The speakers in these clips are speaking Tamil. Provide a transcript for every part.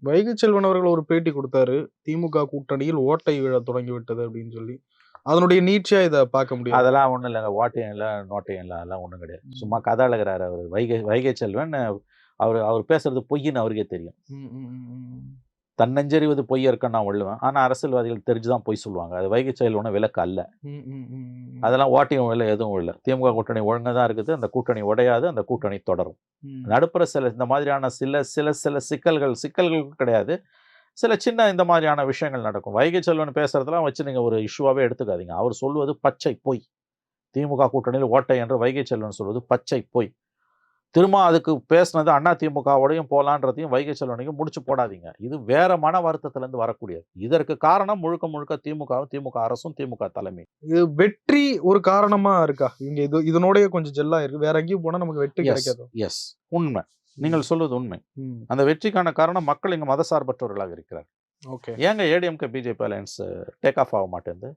வைகை செல்வன் அவர்கள் ஒரு பேட்டி கொடுத்தாரு. திமுக கூட்டணியில் ஓட்டை விழ தொடங்கி விட்டது அப்படின்னு சொல்லி. அதனுடைய நீட்சியா இதை பார்க்க முடியாது அதெல்லாம் ஒன்றும் இல்லைங்க. ஓட்டையும் இல்லை நோட்டையும் இல்லை. அதெல்லாம் ஒன்றும் கிடையாது. சும்மா கதை அழகிறாரு அவர். வைகை வைகை செல்வன் அவர் அவர் பேசுறது பொய்ன்னு அவருக்கே தெரியும். தன்னஞ்சறிவது பொய் இருக்குன்னு நான் சொல்லுவேன் ஆனால் அரசியல்வாதிகள் தெரிஞ்சு தான் பொய் சொல்லுவாங்க. அது வைகை செல்வன விலக்கு அல்ல. அதெல்லாம் ஓட்டையும் இல்லை எதுவும் இல்லை திமுக கூட்டணி ஒழுங்காக தான் இருக்குது. அந்த கூட்டணி உடையாது. அந்த கூட்டணி தொடரும். நடுப்புற சில இந்த மாதிரியான சில சில சில சிக்கல்கள் சிக்கல்கள் கிடையாது. சில சின்ன இந்த மாதிரியான விஷயங்கள் நடக்கும். வைகை செல்வன் பேசுறதெல்லாம் வச்சு நீங்கள் ஒரு இஷ்யூவாகவே எடுத்துக்காதீங்க. அவர் சொல்வது பச்சை பொய். திமுக கூட்டணியில் ஓட்டை என்று வைகை செல்வன் சொல்வது பச்சை பொய். திரும்ப அதுக்கு பேசுனது அண்ணா திமுகவோடையும் போலான்றதையும் வைகை செல்வனையும் முடிச்சு போடாதீங்க. இது வேற மன வருத்தத்திலேருந்து வரக்கூடியது. இதற்கு காரணம் முழுக்க முழுக்க திமுகவும் திமுக அரசும் திமுக தலைமை. இது வெற்றி ஒரு காரணமா இருக்கா? இவங்க இது இதனோடய கொஞ்சம் ஜெல்லா இருக்கு. வேற எங்கேயும் போனா நமக்கு வெற்றி கிடைக்காது. எஸ் உண்மை. நீங்கள் சொல்வது உண்மை. அந்த வெற்றிக்கான காரணம் மக்கள் இங்கே மதசார்பற்றவர்களாக இருக்கிறார் ஓகே. ஏங்க ADMK BJP alliance take off ஆக மாட்டேங்குது.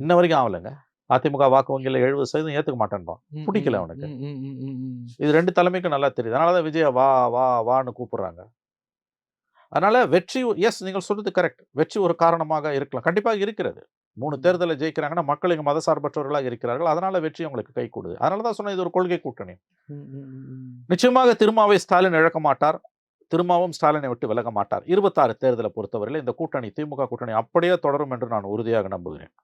இன்ன வரைக்கும் ஆகலைங்க. அதிமுக வாக்கு வங்கியில் எழுபது சதவீதம் ஏற்றுக்க மாட்டேன்றான் பிடிக்கல அவனுக்கு. இது ரெண்டு தலைமைக்கும் நல்லா தெரியுது. அதனால தான் விஜய வா வா வான்னு கூப்பிடுறாங்க. அதனால வெற்றி எஸ் நீங்கள் சொல்றது கரெக்ட் வெற்றி ஒரு காரணமாக இருக்கலாம். கண்டிப்பாக இருக்கிறது. மூணு தேர்தலில் ஜெயிக்கிறாங்கன்னா மக்கள் இங்கே மதசார்பற்றவர்களாக இருக்கிறார்கள். அதனால வெற்றி உங்களுக்கு கை கொடுது. அதனால தான் சொன்னேன் இது ஒரு கொள்கை கூட்டணி. நிச்சயமாக திருமாவை ஸ்டாலின் இழக்க மாட்டார். திருமாவும் ஸ்டாலினை விட்டு விலக மாட்டார். இருபத்தாறு தேர்தலை பொறுத்தவரையில் இந்த கூட்டணி திமுக கூட்டணி அப்படியே தொடரும் என்று நான் உறுதியாக நம்புகிறேன்.